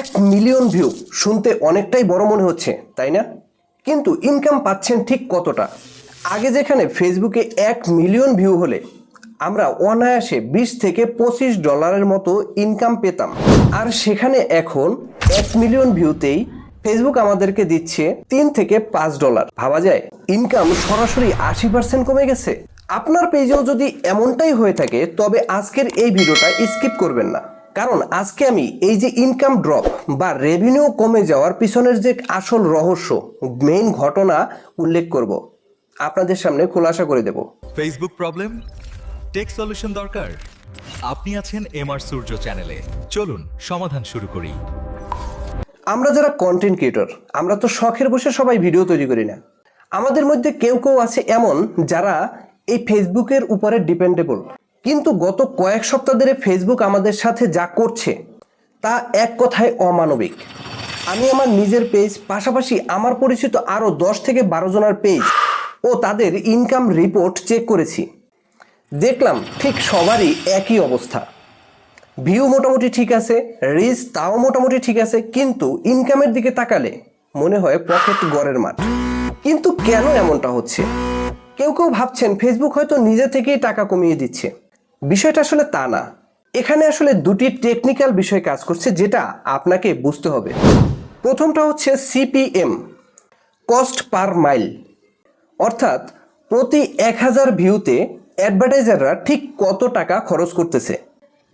এক million view শুনতে অনেকটাই বড় মনে হচ্ছে, তাই না? কিন্তু ইনকাম পাচ্ছেন ঠিক কতটা? আগে যেখানে ফেসবুকে এক মিলিয়ন ভিউ হলে, আমরা অনায়াসে বিশ থেকে পঁচিশ ডলারের মতো ইনকাম পেতাম। আর সেখানে এখন এক মিলিয়ন ভিউতেই ফেসবুক আমাদেরকে দিচ্ছে তিন থেকে পাঁচ ডলার ভাবা যায় ইনকাম সরাসরি আশি পার্সেন্ট কমে গেছে? আপনার পেজেও যদি এমনটাই হয়ে থাকে, তবে আজকের এই ভিডিওটা স্কিপ করবেন না। কারণ আজকে আমি এই যে ইনকাম ড্রপ বা রেভিনিউ কমে যাওয়ার পিছনের যে আসল রহস্য মেইন ঘটনা উল্লেখ করব। আপনাদের সামনে খোলাসা করে দেব। ফেসবুক প্রবলেম টেক সলিউশন দরকার? আপনি আছেন এমআর সূর্য চ্যানেলে চলুন সমাধান শুরু করি। আমরা যারা কন্টেন্ট ক্রিয়েটর আমরা তো শখের বসে সবাই ভিডিও তৈরি করি না। আমাদের মধ্যে কেউ কেউ আছে এমন যারা এই ফেসবুকের উপরে ডিপেন্ডেবল কিন্তু গত কয়েক সপ্তাহ ধরে ফেসবুক আমাদের সাথে যা করছে, তা এক কথায় অমানবিক। আমি আমার নিজের পেজ পাশাপাশি আমার পরিচিত আরও দশ থেকে বারো জনের পেজ ও তাদের ইনকাম রিপোর্ট চেক করেছি। দেখলাম ঠিক সবারই একই অবস্থা। ভিউ মোটামুটি ঠিক আছে রিচ তাও মোটামুটি ঠিক আছে, কিন্তু ইনকামের দিকে তাকালে মনে হয় পকেট গড়ের মাঠ। কিন্তু কেন এমনটা হচ্ছে? কেউ কেউ ভাবছেন ফেসবুক হয়তো নিজে থেকেই টাকা কমিয়ে দিচ্ছে। বিষয়টা আসলে তা না। এখানে আসলে দুটি টেকনিক্যাল বিষয় কাজ করছে যেটা আপনাকে বুঝতে হবে। প্রথমটা হচ্ছে সিপিএম কস্ট পার মাইল অর্থাৎ প্রতি এক হাজার ভিউতে অ্যাডভার্টাইজাররা ঠিক কত টাকা খরচ করতেছে।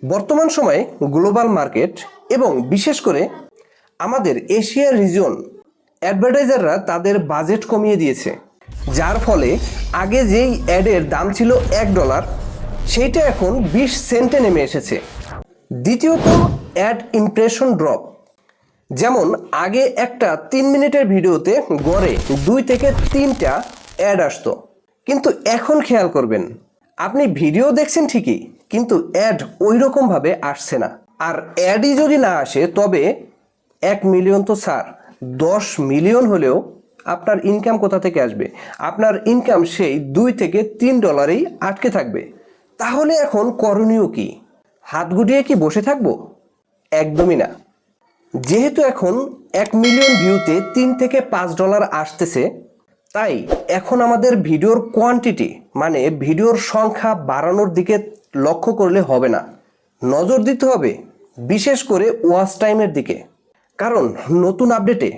বর্তমান সময়ে গ্লোবাল মার্কেট এবং বিশেষ করে আমাদের এশিয়া রিজন অ্যাডভার্টাইজাররা তাদের বাজেট কমিয়ে দিয়েছে। যার ফলে আগে যেই অ্যাডের দাম ছিল এক ডলার সেইটা এখন বিশ সেন্টে নেমে এসেছে। দ্বিতীয়ত অ্যাড ইমপ্রেশন ড্রপ যেমন, আগে একটা তিন মিনিটের ভিডিওতে গড়ে দুই থেকে তিনটা অ্যাড আসতো। কিন্তু এখন খেয়াল করবেন, আপনি ভিডিও দেখছেন ঠিকই, কিন্তু অ্যাড ওই রকমভাবে আসছে না। আর অ্যাডই যদি না আসে, তবে এক মিলিয়ন তো স্যার, দশ মিলিয়ন হলেও আপনার ইনকাম কোথা থেকে আসবে? আপনার ইনকাম সেই দুই থেকে তিন ডলারেই আটকে থাকবে। তাহলে এখন করণীয় কি? হাত গুটিয়ে কি বসে থাকব? একদমই না। যেহেতু এখন এক মিলিয়ন ভিউতে তিন থেকে পাঁচ ডলার আসতেছে, তাই এখন আমাদের ভিডিওর কোয়ান্টিটি মানে ভিডিওর সংখ্যা বাড়ানোর দিকে লক্ষ্য করলে হবে না। নজর দিতে হবে, বিশেষ করে ওয়াচ টাইমের দিকে। কারণ নতুন আপডেটে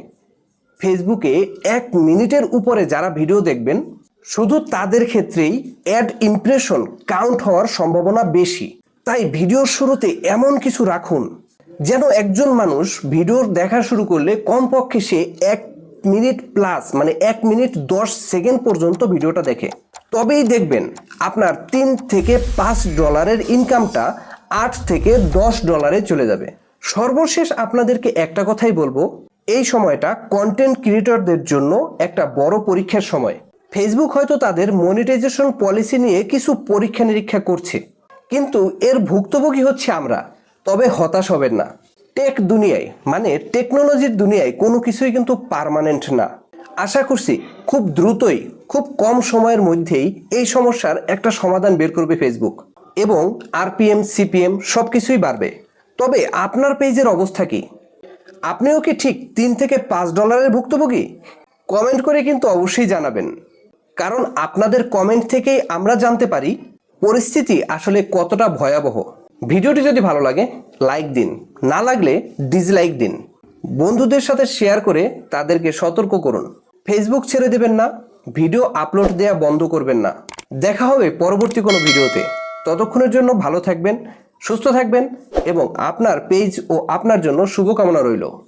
ফেসবুকে এক মিনিটের উপরে যারা ভিডিও দেখবেন শুধু তাদের ক্ষেত্রেই অ্যাড ইমপ্রেশন কাউন্ট হওয়ার সম্ভাবনা বেশি। তাই ভিডিওর শুরুতে এমন কিছু রাখুন, যেন একজন মানুষ ভিডিও দেখা শুরু করলে কমপক্ষে সে এক মিনিট প্লাস মানে এক মিনিট দশ সেকেন্ড পর্যন্ত ভিডিওটা দেখে। তবেই দেখবেন আপনার তিন থেকে পাঁচ ডলারের ইনকামটা আট থেকে দশ ডলারে চলে যাবে। সর্বশেষ আপনাদেরকে একটা কথাই বলব, এই সময়টা কন্টেন্ট ক্রিয়েটরদের জন্য একটা বড় পরীক্ষার সময়। ফেসবুক হয়তো তাদের মনিটাইজেশন পলিসি নিয়ে কিছু পরীক্ষা নিরীক্ষা করছে। কিন্তু এর ভুক্তভোগী হচ্ছে আমরা। তবে হতাশ হবেন না। টেক দুনিয়ায় মানে টেকনোলজির দুনিয়ায় কোনো কিছুই কিন্তু পার্মানেন্ট না। আশা করছি খুব দ্রুতই, খুব কম সময়ের মধ্যেই এই সমস্যার একটা সমাধান বের করবে ফেসবুক এবং আরপিএম সিপিএম সব কিছুই বাড়বে। তবে আপনার পেজের অবস্থা কি? আপনিও কি ঠিক তিন থেকে পাঁচ ডলারের ভুক্তভোগী? কমেন্ট করে কিন্তু অবশ্যই জানাবেন। কারণ আপনাদের কমেন্ট থেকেই আমরা জানতে পারি পরিস্থিতি আসলে কতটা ভয়াবহ। ভিডিওটি যদি ভালো লাগে লাইক দিন। না লাগলে ডিসলাইক দিন। বন্ধুদের সাথে শেয়ার করে তাদেরকে সতর্ক করুন। ফেসবুক ছেড়ে দেবেন না ভিডিও আপলোড দেয়া বন্ধ করবেন না। দেখা হবে পরবর্তী কোনো ভিডিওতে। ততক্ষণের জন্য ভালো থাকবেন, সুস্থ থাকবেন এবং আপনার পেজ ও আপনার জন্য শুভকামনা রইল।